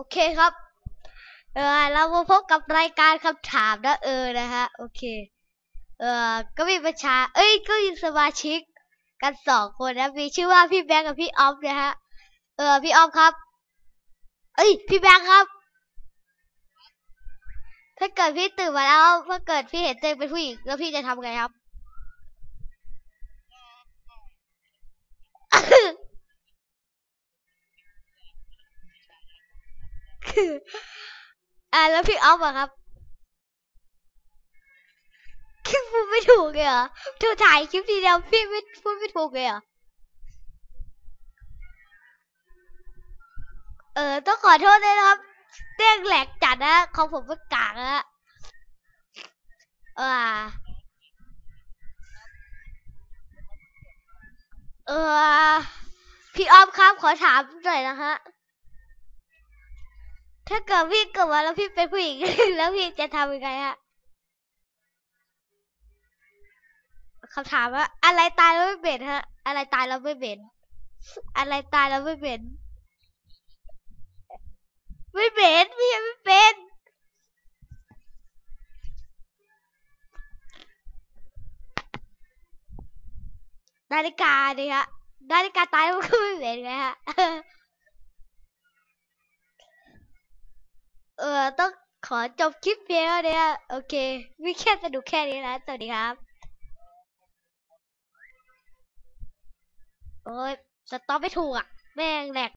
โอเคครับ เออเรามาพบกับรายการคำถามนะเออนะฮะโอเค เออก็มีประชา เอ้ยก็มีสมาชิก กันสองคนนะมีชื่อว่าพี่แบงค์กับพี่ออฟนะฮะเออพี่ออฟครับ เอ้ยพี่แบงค์ครับ ถ้าเกิดพี่ตื่นมาแล้วถ้าเกิดพี่เห็นตัวเองเป็นผู้หญิงแล้วพี่จะทำไงครับ อ่าแล้วพี่ออฟอะครับคลิปพูดไม่ถูกเลยเหรอเธอถ่ายคลิปทีเดียวพี่ไม่พูดไม่ถูกเลยเหรอเออต้องขอโทษด้วยนะครับเต้งแหลกจัดนะของผมเป็นกากนะเออเออพี่ออฟครับขอถามหน่อยนะฮะ ถ้าเกิดพี่เกิดมาแล้วพี่เป็นผู้หญิง แล้วพี่จะทำยังไงฮะคำถามว่า อะไรตายแล้วไม่เหม็นฮะ อะไรตายแล้วไม่เหม็นอะไรตายแล้วไม่เหม็นไม่เหม็นพี่ยังไม่เป็นนาฬิกาดิฮะนาฬิกาตายแล้วมันก็ไม่ เออต้องขอจบคลิปเพียงเท่านี้ยโอเคมีแค่สนุกแค่นี้นะสวัสดีครับ โอ้ยสต็อปไม่ถูกอะ แม่งแหลก